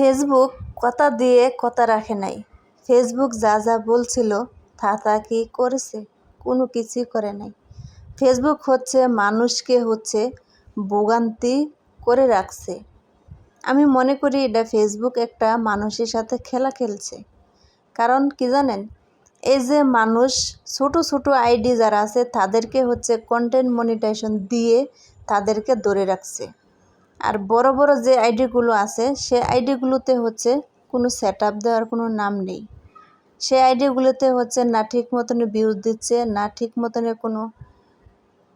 Facebook কথা দিয়ে কথা রাখে নাই। ফেসবুক যা যা বলছিল, তা তা কি করেছে? কোনো কিছুই করে নাই। ফেসবুক হচ্ছে মানুষকে হচ্ছে ভোগান্তি করে রাখছে। আমি মনে করি এটা ফেসবুক একটা মানুষের সাথে খেলা খেলছে। কারণ কি জানেন? এই যে মানুষ, ছোট ছোট আইডি যারা আছে, তাদেরকে হচ্ছে কন্টেন্ট মনিটাইজেশন দিয়ে তাদেরকে ধরে রাখছে। আর বড় বড় যে আইডিগুলো আছে, সে আইডিগুলোতে হচ্ছে কোনো সেট আপ দেওয়ার কোনো নাম নেই। সে আইডিগুলোতে হচ্ছে না ঠিক মতনে ভিউজ দিচ্ছে, না ঠিক মতনে কোনো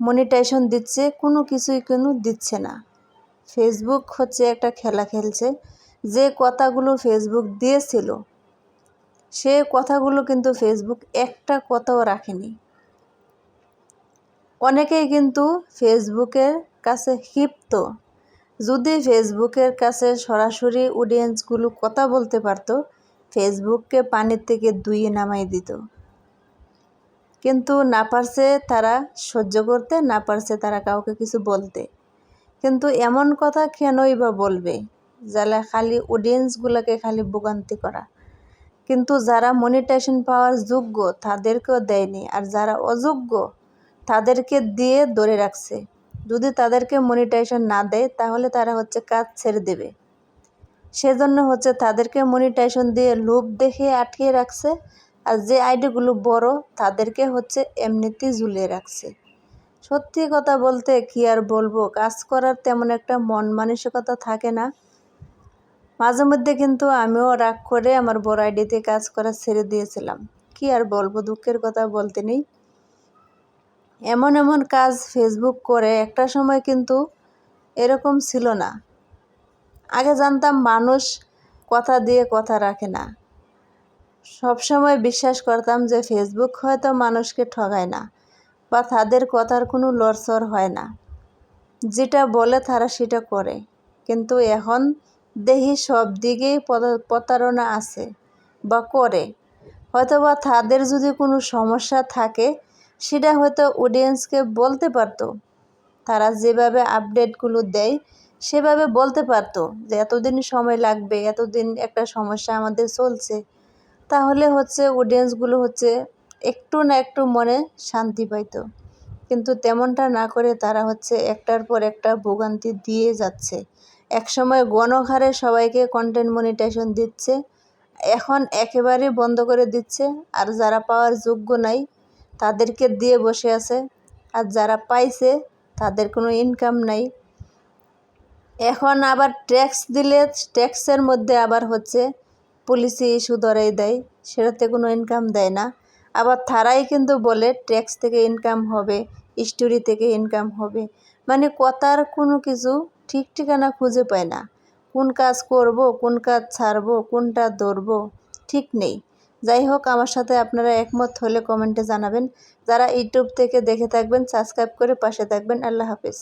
মনিটাইজেশন দিচ্ছে, কোনো কিছুই কোনো দিচ্ছে না। ফেসবুক হচ্ছে একটা খেলা খেলছে, যে কথাগুলো ফেসবুক দিয়েছিল, সে কথাগুলো কিন্তু ফেসবুক একটা কথাও রাখেনি। অনেকেই কিন্তু ফেসবুকের কাছে ক্ষিপ্ত। যদি ফেসবুকের কাছে সরাসরি অডিয়েন্সগুলো কথা বলতে পারতো, ফেসবুককে পানির থেকে দুইয়ে নামাই দিত। কিন্তু না পারছে তারা সহ্য করতে, না পারছে তারা কাউকে কিছু বলতে। কিন্তু এমন কথা কেনই বা বলবে যারা খালি অডিয়েন্সগুলোকে খালি ভোগান্তি করা? কিন্তু যারা মনিটাইজেশন পাওয়ার যোগ্য তাদেরকেও দেয়নি, আর যারা অযোগ্য তাদেরকে দিয়ে ধরে রাখছে। যদি তাদেরকে মনিটাইজেশন না দেয়, তাহলে তারা হচ্ছে কাজ ছেড়ে দেবে। সেজন্য হচ্ছে তাদেরকে মনিটাইজেশন দিয়ে লোভ দেখে আটকে রাখছে, আর যে আইডিগুলো বড়, তাদেরকে হচ্ছে এমনিতেই ঝুলিয়ে রাখছে। সত্যি কথা বলতে কি আর বলব, কাজ করার তেমন একটা মন মানসিকতা থাকে না। মাঝে মধ্যে কিন্তু আমিও রাগ করে আমার বড় আইডিতে কাজ করা ছেড়ে দিয়েছিলাম। কি আর বলব, দুঃখের কথা বলতে নেই। এমন এমন কাজ ফেসবুক করে, একটা সময় কিন্তু এরকম ছিল না। আগে জানতাম মানুষ কথা দিয়ে কথা রাখে না। সবসময় বিশ্বাস করতাম যে ফেসবুক হয়তো মানুষকে ঠগায় না বা তাদের কথার কোনো লড়সড় হয় না। যেটা বলে তারা সেটা করে। কিন্তু এখন দেহি সব দিকেই প্রতারণা আছে বা করে। হয়তো বা তাদের যদি কোনো সমস্যা থাকে সেটা হয়তো অডিয়েন্সকে বলতে পারতো। তারা যেভাবে আপডেটগুলো দেয়, সেভাবে বলতে পারতো যে এতদিন সময় লাগবে, এতদিন একটা সমস্যা আমাদের চলছে। তাহলে হচ্ছে অডিয়েন্সগুলো হচ্ছে একটু না একটু মনে শান্তি পাইতো। কিন্তু তেমনটা না করে তারা হচ্ছে একটার পর একটা ভোগান্তি দিয়ে যাচ্ছে। একসময় গণহারে সবাইকে কন্টেন্ট মনিটাইজেশন দিচ্ছে, এখন একেবারে বন্ধ করে দিচ্ছে। আর যারা পাওয়ার যোগ্য নাই তাদেরকে দিয়ে বসে আছে। আর যারা পাইছে, তাদের কোনো ইনকাম নাই। এখন আবার ট্যাক্স দিলে ট্যাক্সের মধ্যে আবার হচ্ছে পুলিশি ইস্যু ধরাই দেয়। সেটাতে কোনো ইনকাম দেয় না। আবার তারাই কিন্তু বলে ট্যাক্স থেকে ইনকাম হবে স্টোরি থেকে ইনকাম হবে। মানে কথার কোনো কিছু ঠিক ঠিকানা খুঁজে পায় না। কোন কাজ করব, কোন কাজ ছাড়ব, কোনটা ধরব, ঠিক নেই। যাই হোক, আমার সাথে আপনারা একমত হলে কমেন্টে জানাবেন। যারা ইউটিউব থেকে দেখে থাকবেন, সাবস্ক্রাইব করে পাশে থাকবেন। আল্লাহ হাফিজ।